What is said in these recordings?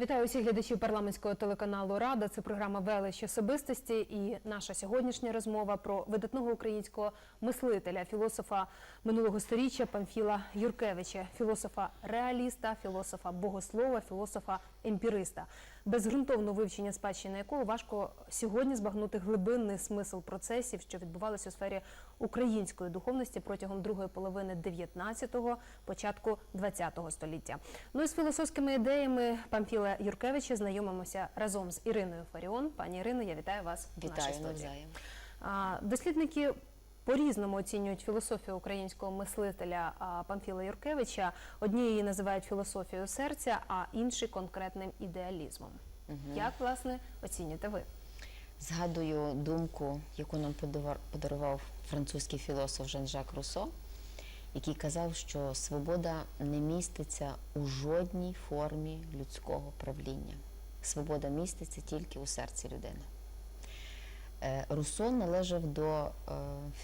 Вітаю усіх глядачів парламентського телеканалу Рада. Це програма Велич особистості. І наша сьогоднішня розмова про видатного українського мислителя, філософа минулого сторіччя Памфіла Юркевича, філософа реаліста, філософа богослова, філософа емпіриста, без ґрунтовного вивчення спадщини якого важко сьогодні збагнути глибинний смисл процесів, що відбувалися у сфері української духовності протягом другої половини 19-го, початку 20-го століття. Ну і з філософськими ідеями Памфіла Юркевича знайомимося разом з Іриною Фаріон. Пані Ірино, я вітаю вас. в нашій студії. навзаєм. Дослідники по-різному оцінюють філософію українського мислителя Памфіла Юркевича. Одні її називають філософією серця, а інші конкретним ідеалізмом. Як власне оцінюєте ви? Згадую думку, яку нам подарував французький філософ Жан-Жак Руссо, який казав, що свобода не міститься у жодній формі людського правління. Свобода міститься тільки у серці людини. Е, Руссо належав до е,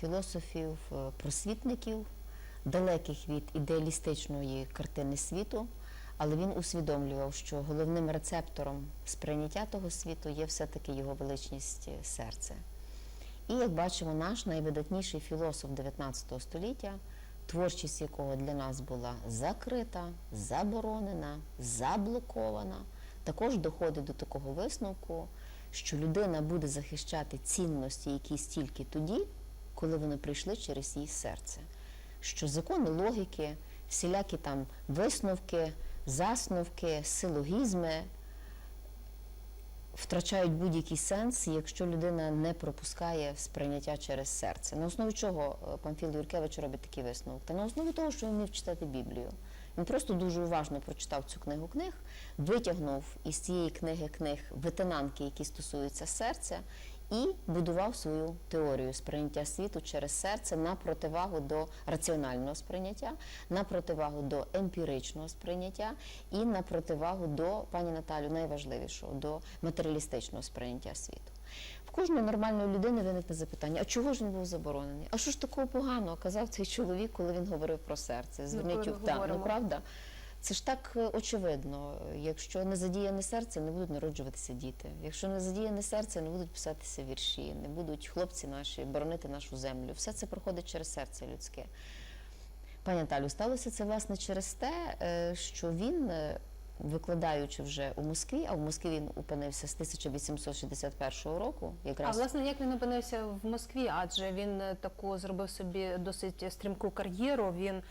філософів, е, просвітників, далеких від ідеалістичної картини світу, але він усвідомлював, що головним рецептором сприйняття того світу є все-таки його величність е, серця. І як бачимо, наш найвидатніший філософ 19 століття, творчість якого для нас була закрита, заборонена, заблокована, також доходить до такого висновку, що людина буде захищати цінності якісь тільки тоді, коли вони прийшли через її серце. Що закони логіки, всілякі там висновки, засновки, силогізми втрачають будь-який сенс, якщо людина не пропускає сприйняття через серце. На основі чого е, Памфіл Юркевич робить такий висновок? Та на основі того, що він вмів читати Біблію. Він просто дуже уважно прочитав цю книгу книг, витягнув із цієї книги книг витинанки, які стосуються серця, і будував свою теорію сприйняття світу через серце на противагу до раціонального сприйняття, на противагу до емпіричного сприйняття і на противагу до пані Наталю, найважливішого до матеріалістичного сприйняття світу. В кожної нормальної людини виникне запитання: а чого ж він був заборонений? А що ж такого поганого казав цей чоловік, коли він говорив про серце? Зверніть ми Так, ну правда. Це ж так е, очевидно. Якщо не задіяне серце, не будуть народжуватися діти. Якщо не задіяне серце, не будуть писатися вірші, не будуть хлопці наші боронити нашу землю. Все це проходить через серце людське. Пані Наталю, сталося це власне через те, е, що він, е, викладаючи вже у Москві, а в Москві він опинився з 1861 року, А якраз власне, як він опинився в Москві? Адже він таку зробив собі досить стрімку кар'єру. Він а,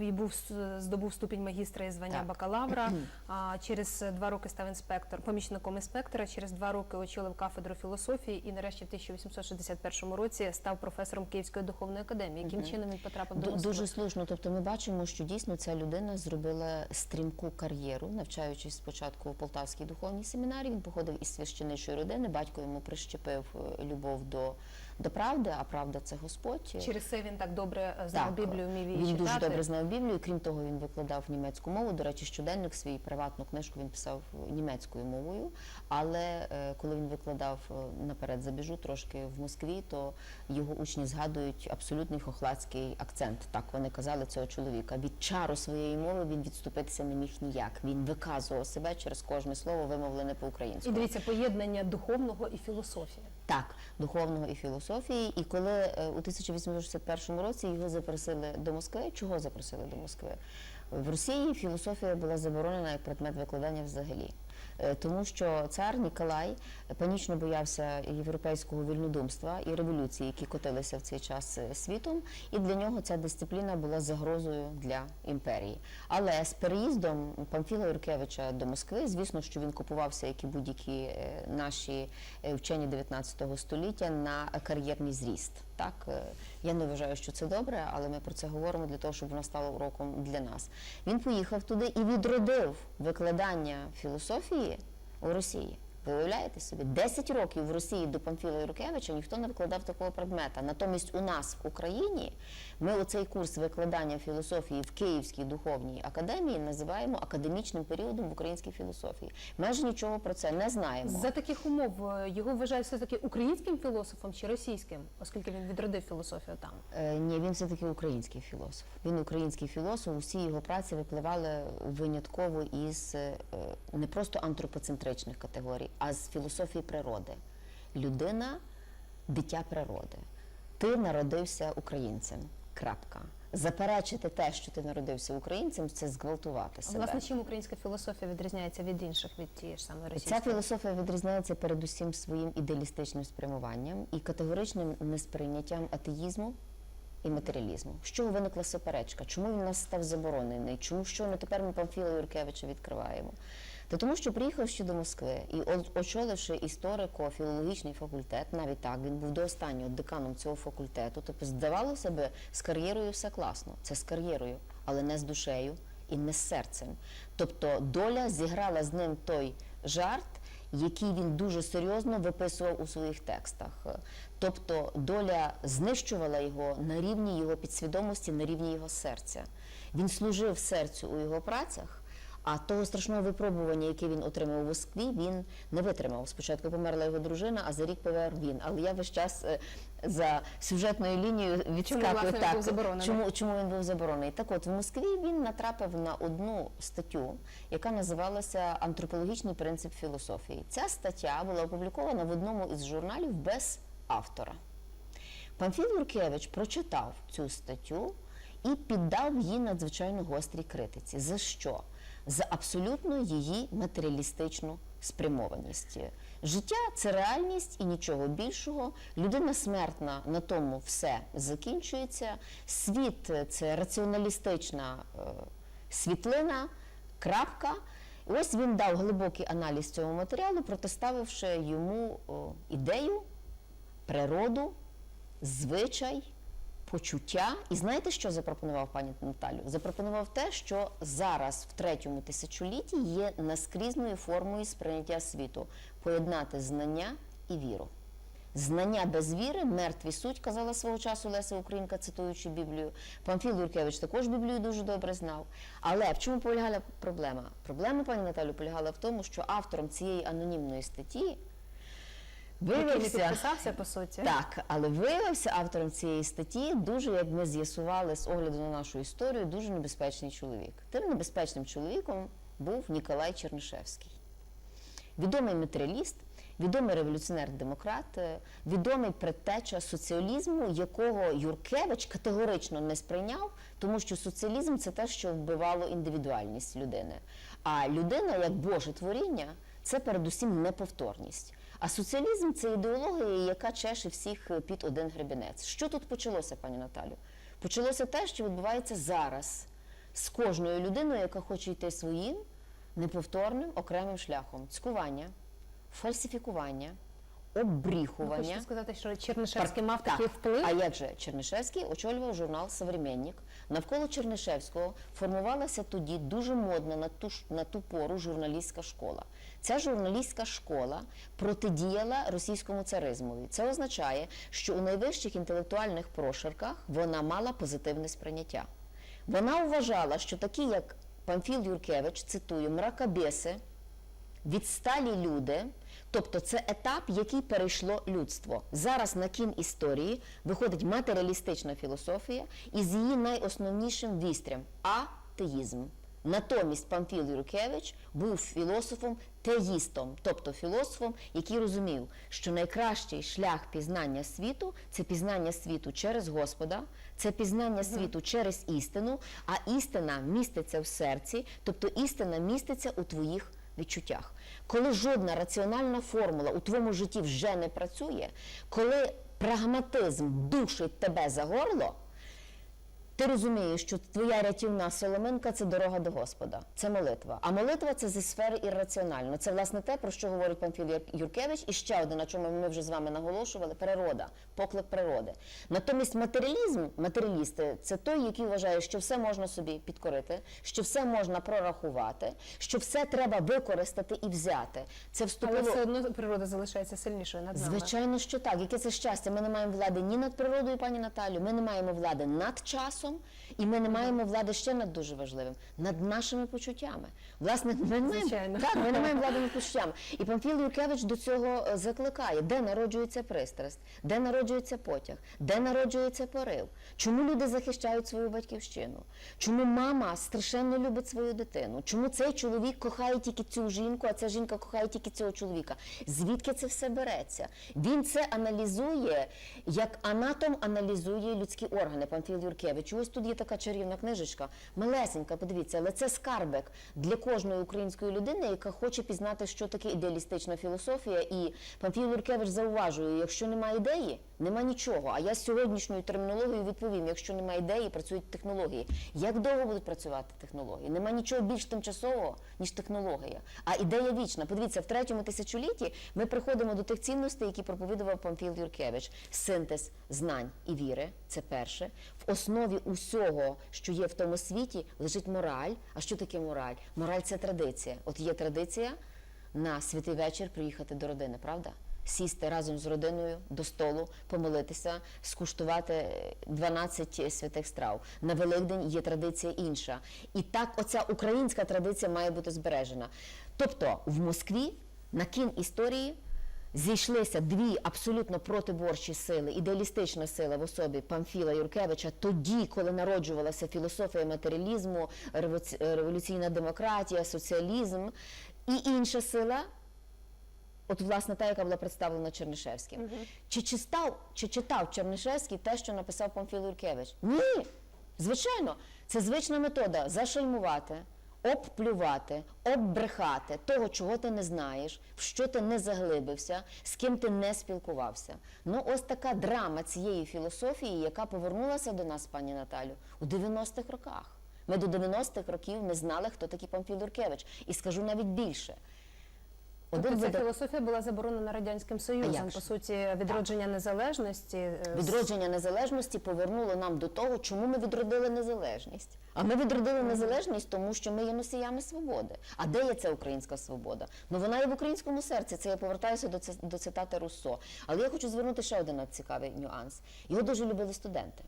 і був здобув ступінь магістра і звання Так. бакалавра. А через два роки став інспектор, помічником інспектора. Через два роки очолив кафедру філософії і нарешті в 1861 році став професором Київської духовної академії. Яким чином він потрапив до Москви? Дуже слушно. Тобто ми бачимо, що дійсно ця людина зробила стрімку кар'єру, навчаючись спочатку у Полтавській духовній семінарії. Він походив із священичої родини. Батько йому прищепив е, любов до, до правди, а правда це Господь. Через це він так добре е, знав Так, Біблію, вмів її він читати. дуже добре знав Біблію. Крім того, він викладав німецьку мову. До речі, щоденник свій приватну книжку він писав німецькою мовою. Але е, коли він викладав е, наперед, забіжу трошки в Москві, то його учні згадують абсолютний хохладський акцент. Так вони казали цього чоловіка. Від чару своєї мови він відступитися не міг ніяк. Він виказував себе через кожне слово, вимовлене по І дивіться, поєднання духовного і філософії. Так, духовного і філософії. І коли е, у 1861 році його запросили до Москви, чого запросили до Москви? В Росії філософія була заборонена як предмет викладання взагалі. Е, Тому що цар Ніколай панічно боявся європейського вільнодумства і революцій, які котилися в цей час е, світом, і для нього ця дисципліна була загрозою для імперії. Але з переїздом Памфіла Юркевича до Москви, звісно, що він купувався, як і будь-які е, наші вчені 19 століття, на кар'єрний зріст. Так, е, я не вважаю, що це добре, але ми про це говоримо для того, щоб воно стало уроком для нас. Він поїхав туди і відродив викладання філософії у Росії. Ви уявляєте собі? 10 років в Росії до Памфіла Юркевича ніхто не викладав такого предмета. Натомість у нас в Україні ми оцей курс викладання філософії в Київській духовній академії називаємо академічним періодом в українській філософії. Майже нічого про це не знаємо. За таких умов е, його вважають все-таки українським філософом чи російським, оскільки він відродив філософію там. Е, Ні, він все-таки український філософ. Він український філософ. Усі його праці випливали винятково із е, не просто антропоцентричних категорій, а з філософії природи. Людина дитя природи. Ти народився українцем. Крапка. Заперечити те, що ти народився українцем, це зґвалтувати себе. Власне, чим українська філософія відрізняється від інших, від тієї ж самої Ця філософія відрізняється передусім своїм ідеалістичним спрямуванням і категоричним несприйняттям атеїзму і матеріалізму. З чого виникла суперечка? Чому він у нас став заборонений? Чому щойно тепер ми Памфіла Юркевича відкриваємо? Та тому, що приїхав ще до Москви і очоливши історико-філологічний факультет, навіть так він був до останнього деканом цього факультету. Тобто здавалося би, з кар'єрою все класно. Це з кар'єрою, але не з душею і не з серцем. Тобто доля зіграла з ним той жарт, який він дуже серйозно виписував у своїх текстах. Тобто доля знищувала його на рівні його підсвідомості, на рівні його серця. Він служив серцю у його працях. А того страшного випробування, яке він отримав у Москві, він не витримав. Спочатку померла його дружина, а за рік помер він. Але я весь час е, за сюжетною лінією відскакую власне, він був заборонений? Чому, чому він був заборонений? Так от в Москві він натрапив на одну статтю, яка називалася Антропологічний принцип філософії. Ця стаття була опублікована в одному із журналів без автора. Памфіл Юркевич прочитав цю статтю і піддав їй надзвичайно гострій критиці. За що? За абсолютно її матеріалістичну спрямованість. Життя це реальність і нічого більшого. Людина смертна, на тому все закінчується. Світ це раціоналістична е, світлина, крапка. І ось він дав глибокий аналіз цього матеріалу, протиставивши йому ідею, природу, звичай, почуття. І знаєте, що запропонував пані Наталю? Запропонував те, що зараз, в третьому тисячолітті, є наскрізною формою сприйняття світу поєднати знання і віру. Знання без віри, мертві суть, казала свого часу Леся Українка, цитуючи Біблію. Памфіл Юркевич також Біблію дуже добре знав. Але в чому полягала проблема? Проблема, пані Наталю, полягала в тому, що автором цієї анонімної статті виявився. підписався, по суті. Так, але виявився автором цієї статті дуже, як ми з'ясували з огляду на нашу історію, дуже небезпечний чоловік. Тим небезпечним чоловіком був Ніколай Чернишевський. Відомий матеріаліст, відомий революціонер-демократ, е, відомий предтеча соціалізму, якого Юркевич категорично не сприйняв, тому що соціалізм це те, що вбивало індивідуальність людини. А людина, як Боже творіння, це передусім неповторність. А соціалізм це ідеологія, яка чеше всіх е, під один гребінець. Що тут почалося, пані Наталю? Почалося те, що відбувається зараз з кожною людиною, яка хоче йти своїм неповторним окремим шляхом: цькування, фальсифікування, Ви обріхування. хочете сказати, що Чернишевський мав так. такий вплив? А як же Чернишевський очолював журнал Современник. Навколо Чернишевського формувалася тоді дуже модна на ту, на ту пору журналістська школа. Ця журналістська школа протидіяла російському царизмові. Це означає, що у найвищих інтелектуальних прошарках вона мала позитивне сприйняття. Вона вважала, що такі, як Памфіл Юркевич, цитую, мракобеси, відсталі люди, тобто це етап, який перейшло людство. Зараз на кін історії виходить матеріалістична філософія із її найосновнішим вістрям атеїзм. Натомість Памфіл Юркевич був філософом теїстом, тобто філософом, який розумів, що найкращий шлях пізнання світу це пізнання світу через Господа, це пізнання світу через істину, а істина міститься в серці, тобто істина міститься у твоїх відчуттях. Коли жодна раціональна формула у твоєму житті вже не працює, коли прагматизм душить тебе за горло, Ти розумієш, що твоя рятівна соломинка це дорога до Господа, це молитва. А молитва це зі сфери ірраціонально. Це власне те, про що говорить Памфіл Юр- Юркевич. І ще один, на чому ми вже з вами наголошували: природа, поклик природи. Натомість матеріалізм, матеріалісти це той, який вважає, що все можна собі підкорити, що все можна прорахувати, що все треба використати і взяти. Це Але все одно природа залишається сильнішою над нами. Звичайно, що так. Яке це щастя? Ми не маємо влади ні над природою, пані Наталю, ми не маємо влади над часом, і ми не маємо влади ще над дуже важливим, над нашими почуттями. Власне, ми не маємо, так, ми не маємо влади над почуттями. І Памфіл Юркевич до цього е, закликає, де народжується пристрасть, де народжується потяг, де народжується порив. Чому люди захищають свою батьківщину? Чому мама страшенно любить свою дитину? Чому цей чоловік кохає тільки цю жінку, а ця жінка кохає тільки цього чоловіка? Звідки це все береться? Він це аналізує, як анатом аналізує людські органи. Памфіл Юркевич. Ось тут є така чарівна книжечка, малесенька, подивіться, але це скарбик для кожної української людини, яка хоче пізнати, що таке ідеалістична філософія. І Памфіл Юркевич зауважує, якщо немає ідеї, нема нічого. А я з сьогоднішньою термінологією відповім: якщо немає ідеї, працюють технології. Як довго будуть працювати технології? Нема нічого більш тимчасового, ніж технологія. А ідея вічна. Подивіться, в третьому тисячолітті ми приходимо до тих цінностей, які проповідував Памфіл Юркевич. Синтез знань і віри це перше. В основі усього, що є в тому світі, лежить мораль. А що таке мораль? Мораль це традиція. От є традиція на святий вечір приїхати до родини, правда? Сісти разом з родиною до столу, помолитися, скуштувати 12 святих страв. На Великдень є традиція інша. І так оця українська традиція має бути збережена. Тобто в Москві на кін історії зійшлися дві абсолютно протиборчі сили, ідеалістична сила в особі Памфіла Юркевича, тоді, коли народжувалася філософія матеріалізму, революційна демократія, соціалізм, і інша сила. От, власне, та, яка була представлена Чернишевським. Чи, читав, чи читав Чернишевський те, що написав Памфіл Юркевич? Ні. Звичайно, це звична метода зашальмувати, обплювати, оббрехати того, чого ти не знаєш, в що ти не заглибився, з ким ти не спілкувався. Ну, ось така драма цієї філософії, яка повернулася до нас, пані Наталю, у 90-х роках. Ми до 90-х років не знали, хто такий Памфіл Юркевич. І скажу навіть більше. Тобто ця філософія була заборонена радянським союзом. По суті, відродження незалежності е, Відродження незалежності повернуло нам до того, чому ми відродили незалежність. А ми відродили незалежність, тому що ми є носіями свободи. А де є ця українська свобода? Ну вона є в українському серці. Це я повертаюся до до цитати Руссо. Але я хочу звернути ще один цікавий нюанс. Його дуже любили студенти.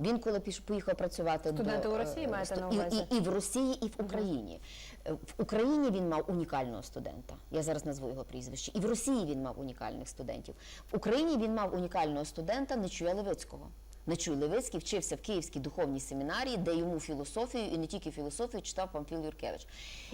Він, коли піш- поїхав працювати Студенти до, у Росії е, маєте сто- на увазі? І, і в Росії, і в Україні. Е, В Україні він мав унікального студента. Я зараз назву його прізвище. І в Росії він мав унікальних студентів. В Україні він мав унікального студента Нечуя Левицького. Нечуй Левицький вчився в Київській духовній семінарії, де йому філософію і не тільки філософію читав Памфіл Юркевич.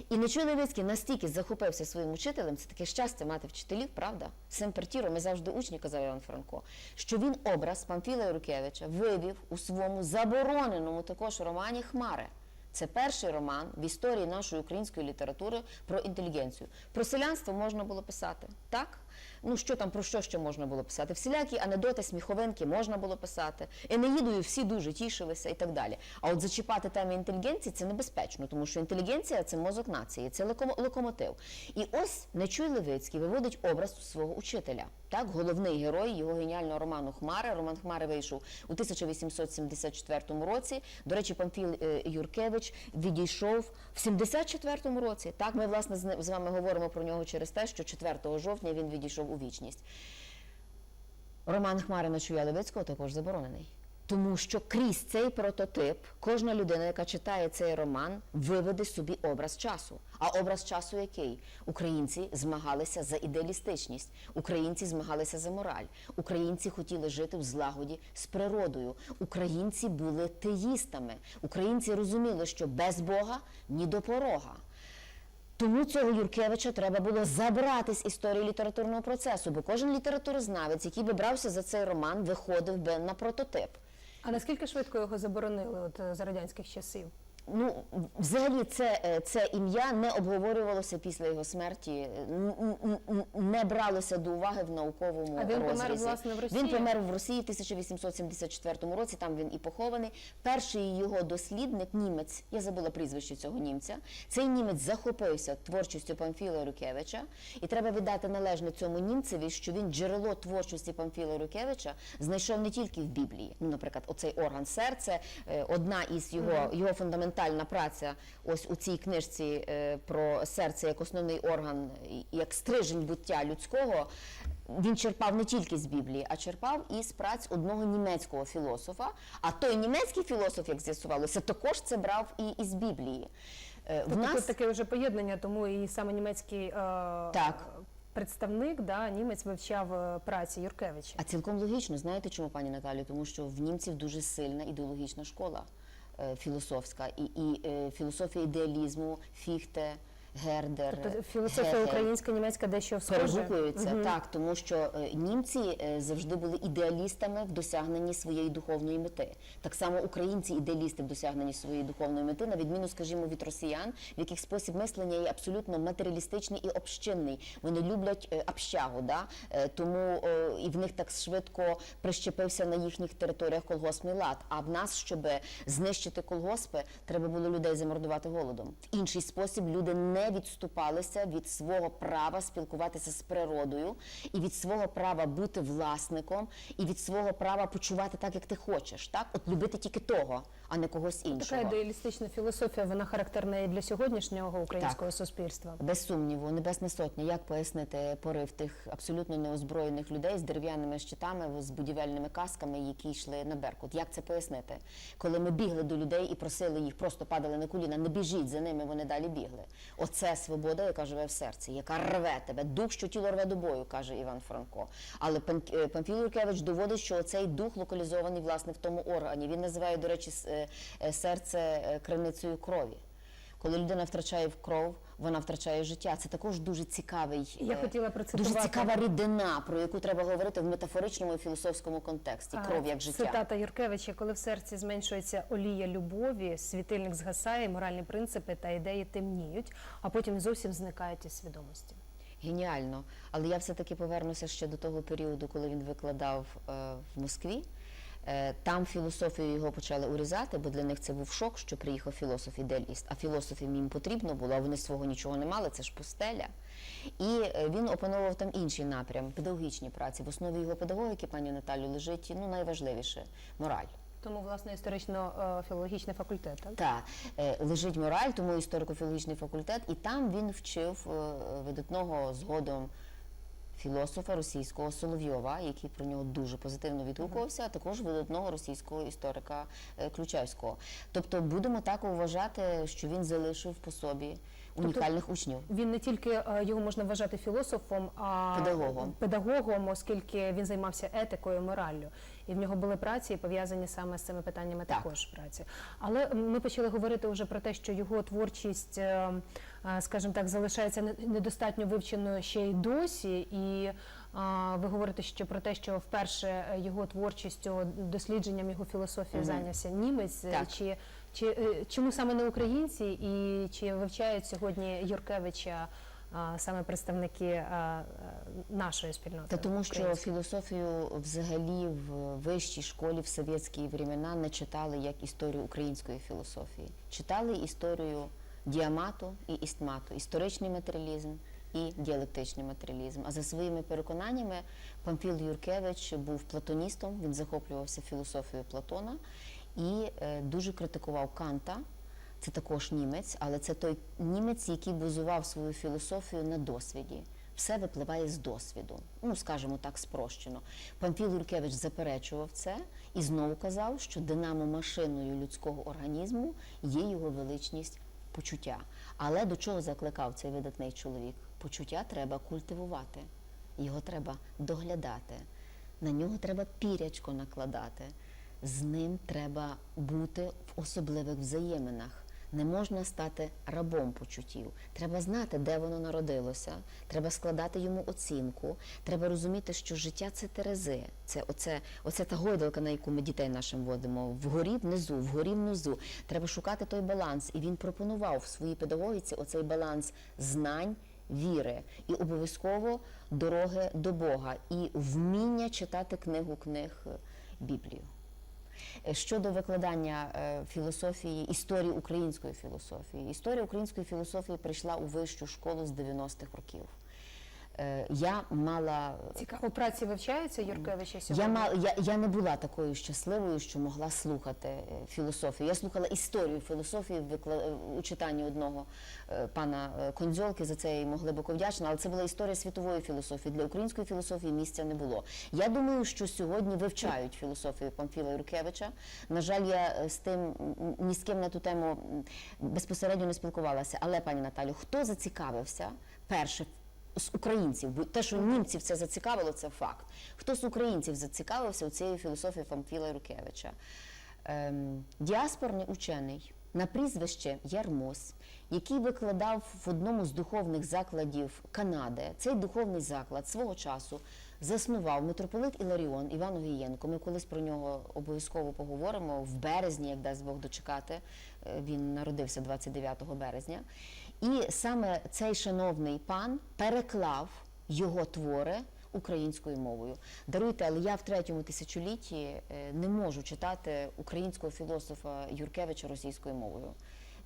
І Нечуй Левицький настільки захопився своїм учителем, це таке щастя мати вчителів, правда? Семпертіро, ми завжди учні, казав Іван Франко, що він образ Памфіла Юркевича вивів у своєму забороненому також романі Хмари. Це перший роман в історії нашої української літератури про інтелігенцію. Про селянство можна було писати, так? Ну що там про що ще можна було писати? Всілякі анекдоти, сміховинки можна було писати. Енеїдою всі дуже тішилися і так далі. А от зачіпати теми інтелігенції це небезпечно, тому що інтелігенція це мозок нації, це локомотив. І ось Нечуй Левицький виводить образ свого учителя. Так, головний герой його геніального роману Хмари. Роман Хмари вийшов у 1874 році. До речі, Памфіл е, Юркевич відійшов в 74 році. Так, ми власне з вами говоримо про нього через те, що 4 жовтня він відійшов у вічність. Роман Хмари Нечуя Левицького також заборонений. Тому що крізь цей прототип кожна людина, яка читає цей роман, виведе собі образ часу. А образ часу який? Українці змагалися за ідеалістичність, українці змагалися за мораль, українці хотіли жити в злагоді з природою. Українці були теїстами. Українці розуміли, що без Бога ні до порога. Тому цього Юркевича треба було забрати з історії літературного процесу, бо кожен літературознавець, який би брався за цей роман, виходив би на прототип. А наскільки швидко його заборонили от, е, за радянських часів? Ну, взагалі, це, е, це ім'я не обговорювалося після його смерті, е, не бралося до уваги в науковому А він помер, власне, в Росії? Він помер в Росії в 1874 році, там він і похований. Перший його дослідник, німець, я забула прізвище цього німця. Цей німець захопився творчістю Памфіла Рюкевича, і треба віддати належне цьому німцеві, що він джерело творчості Памфіла Рюкевича знайшов не тільки в Біблії. Ну, наприклад, оцей орган серця, е, одна із його, його фундаментальна праця, ось у цій книжці е, про серце як основний орган, як стрижень буття людського. Він черпав не тільки з Біблії, а черпав із праць одного німецького філософа. А той німецький філософ, як з'ясувалося, також це брав і із Біблії. Е, В Тобто нас тут таке вже поєднання, тому і саме німецький е, Так. представник, да, німець вивчав праці Юркевича. А цілком логічно, знаєте чому, пані Наталі? Тому що в німців дуже сильна ідеологічна школа філософська, і, і е, філософія ідеалізму, Фіхте, Гердер, Тобто філософія Гегель українська, німецька дещо перегукуються так, тому що е, німці е, завжди були ідеалістами в досягненні своєї духовної мети. Так само українці ідеалісти в досягненні своєї духовної мети, на відміну, скажімо, від росіян, в яких спосіб мислення є абсолютно матеріалістичний і общинний. Вони люблять е, общагу, да? Тому і в них так швидко прищепився на їхніх територіях колгоспний лад. А в нас, щоб знищити колгоспи, треба було людей замордувати голодом. Інший спосіб люди не відступалися від свого права спілкуватися з природою, і від свого права бути власником, і від свого права почувати так, як ти хочеш. Так, от любити тільки того, а не когось Така ідеалістична філософія, вона характерна і для сьогоднішнього українського суспільства. Без сумніву, Небесна Сотня. Як пояснити порив тих абсолютно неозброєних людей з дерев'яними щитами, з будівельними касками, які йшли на Беркут? Як це пояснити? Коли ми бігли до людей і просили їх, просто падали на коліна, не біжіть за ними, вони далі бігли. Оце свобода, яка живе в серці, яка рве тебе. Дух, що тіло рве до бою, каже Іван Франко. Але Пан- е, Юркевич доводить, що цей дух локалізований власне в тому органі. Він називає, до речі, е, е, серце криницею крові. Коли людина втрачає в кров, вона втрачає життя. Це також дуже цікавий, Я е, хотіла процитувати. дуже цікава рідина, про яку треба говорити в метафоричному і філософському контексті. Кров як життя. Цитата Юркевича, коли в серці зменшується олія любові, світильник згасає, моральні принципи та ідеї темніють, а потім зовсім зникають із свідомості. Геніально. Але я все-таки повернуся ще до того періоду, коли він викладав е, в Москві. Е, Там філософію його почали урізати, бо для них це був шок, що приїхав філософ-ідеаліст. А філософів їм потрібно було, а вони свого нічого не мали, це ж пустеля. І е, він опановував там інший напрям, педагогічні праці. В основі його педагогіки, пані Наталю, лежить ну, найважливіше мораль. Тому, власне, історично-філологічний факультет. Так? Та е, лежить мораль, тому історико-філологічний факультет, і там він вчив е, видатного згодом філософа російського Соловйова, який про нього дуже позитивно відгукувався, а також видатного російського історика е, Ключевського. Тобто будемо так вважати, що він залишив по собі унікальних учнів. Він не тільки е, його можна вважати філософом, а Педагогом. педагогом, оскільки він займався етикою, мораллю. І в нього були праці пов'язані саме з цими питаннями Так. також праці. Але ми почали говорити вже про те, що його творчість, е, е, скажімо так, залишається недостатньо вивченою ще й досі. І е, ви говорите, що про те, що вперше його творчістю, дослідженням його філософії зайнявся німець. Так. Чи, чи чому саме не українці, і чи вивчають сьогодні Юркевича саме представники нашої спільноти? Та тому, що філософію взагалі в вищій школі в совєтські времена не читали як історію української філософії. Читали історію діамату і істмату, історичний матеріалізм і діалектичний матеріалізм. А за своїми переконаннями Памфіл Юркевич був платоністом, він захоплювався філософією Платона і е, дуже критикував Канта. Це також німець, але це той німець, який базував свою філософію на досвіді. Все випливає з досвіду. Ну, скажімо так, спрощено. Памфіл Юркевич заперечував це і знову казав, що динамо-машиною людського організму є його величність почуття. Але до чого закликав цей видатний чоловік? Почуття треба культивувати, його треба доглядати, на нього треба пірячко накладати з ним треба бути в особливих взаєминах. Не можна стати рабом почуттів. Треба знати, де воно народилося. Треба складати йому оцінку. Треба розуміти, що життя це терези. Це оце, оце та гойдалка, на яку ми дітей нашим водимо. Вгорі внизу, вгорі внизу. Треба шукати той баланс. І він пропонував в своїй педагогіці оцей баланс знань. Віри і обов'язково дороги до Бога і вміння читати книгу книг Біблію. Е, Щодо викладання е, філософії, історії української філософії. Історія української філософії прийшла у вищу школу з 90-х років. Е, Я мала Цікаво, праці вивчаються Юркевича сьогодні? я, мала, я, я не була такою щасливою, що могла слухати е, філософію. Я слухала історію філософії в викла- е, у читанні одного пана Кондзьолки, за це я йому глибоко вдячна, але це була історія світової філософії. Для української філософії місця не було. Я думаю, що сьогодні вивчають філософію Памфіла Юркевича. На жаль, я з тим ні з ким на ту тему безпосередньо не спілкувалася. Але, пані Наталю, хто зацікавився перше з українців, бо те, що німців це зацікавило, це факт. Хто з українців зацікавився у цієї філософії Памфіла Юркевича? Ем, діаспорний учений на прізвище Ярмос, який викладав в одному з духовних закладів Канади. Цей духовний заклад свого часу заснував митрополит Іларіон Іван Огієнко. Ми колись про нього обов'язково поговоримо в березні, як дасть Бог дочекати. Е, Він народився 29 березня. І саме цей шановний пан переклав його твори українською мовою. Даруйте, але я в третьому тисячолітті е, не можу читати українського філософа Юркевича російською мовою.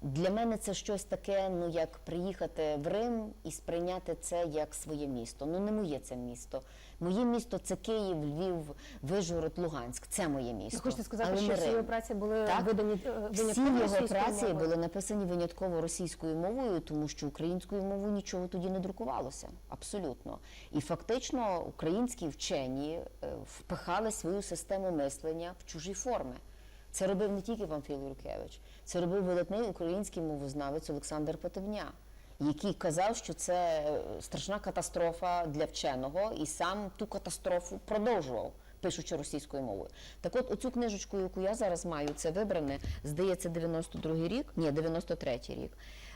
Для мене це щось таке, ну як приїхати в Рим і сприйняти це як своє місто. Ну не моє це місто. Моє місто це Київ, Львів, Вижгород, Луганськ. Це моє місто. Хочете сказати, Але що всі його праці були Так. видані е, Всі його праці мовою? були написані винятково російською мовою, тому що українською мовою нічого тоді не друкувалося. Абсолютно. І фактично українські вчені е, впихали свою систему мислення в чужі форми. Це робив не тільки Памфіл Юркевич, це робив видатний український мовознавець Олександр Потевня, який казав, що це е, страшна катастрофа для вченого, і сам ту катастрофу продовжував. Пишучи російською мовою. Так от оцю книжечку, яку я зараз маю, це вибране, здається, 92-й рік, ні, 93-й рік.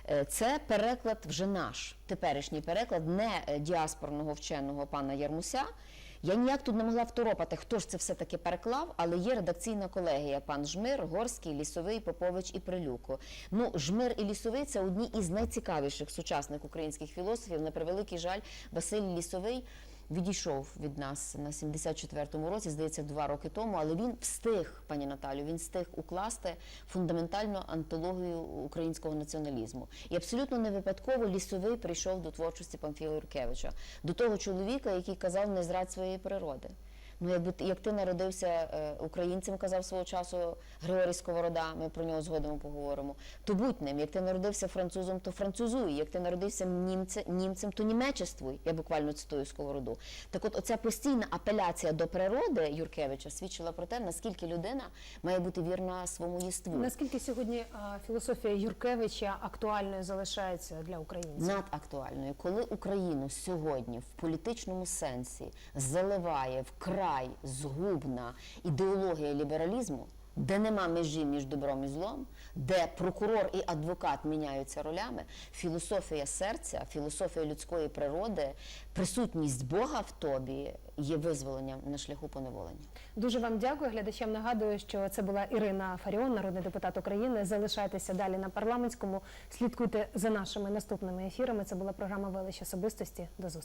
Е, Це переклад вже наш, теперішній переклад, не е, діаспорного вченого пана Ярмуся. Я ніяк тут не могла второпати, хто ж це все-таки переклав, але є редакційна колегія пан Жмир, Горський, Лісовий, Попович і Прилюко. Ну, Жмир і Лісовий це одні із найцікавіших сучасних українських філософів. На превеликий жаль, Василь Лісовий відійшов від нас на 74-му році, здається, два роки тому, але він встиг, пані Наталю, він встиг укласти фундаментальну антологію українського націоналізму. І абсолютно не випадково лісовий прийшов до творчості Памфіла Юркевича, до того чоловіка, який казав не зрадь своєї природи. Ну, якби як ти народився е, українцем, казав свого часу Григорій Сковорода, ми про нього згодом поговоримо. То будь ним. Як ти народився французом, то французуй. Як ти народився німце, німцем, то німечествуй. Я буквально цитую Сковороду. Так от оця постійна апеляція до природи Юркевича свідчила про те, наскільки людина має бути вірна своєму єству. Наскільки сьогодні а, філософія Юркевича актуальною залишається для українців? надактуальною, коли Україну сьогодні в політичному сенсі заливає вкрай згубна ідеологія лібералізму, де нема межі між добром і злом, де прокурор і адвокат міняються ролями, філософія серця, філософія людської природи, присутність Бога в тобі є визволенням на шляху поневолення. Дуже вам дякую. Глядачам нагадую, що це була Ірина Фаріон, народний депутат України. Залишайтеся далі на парламентському. Слідкуйте за нашими наступними ефірами. Це була програма Велич особистості. До зустрічі.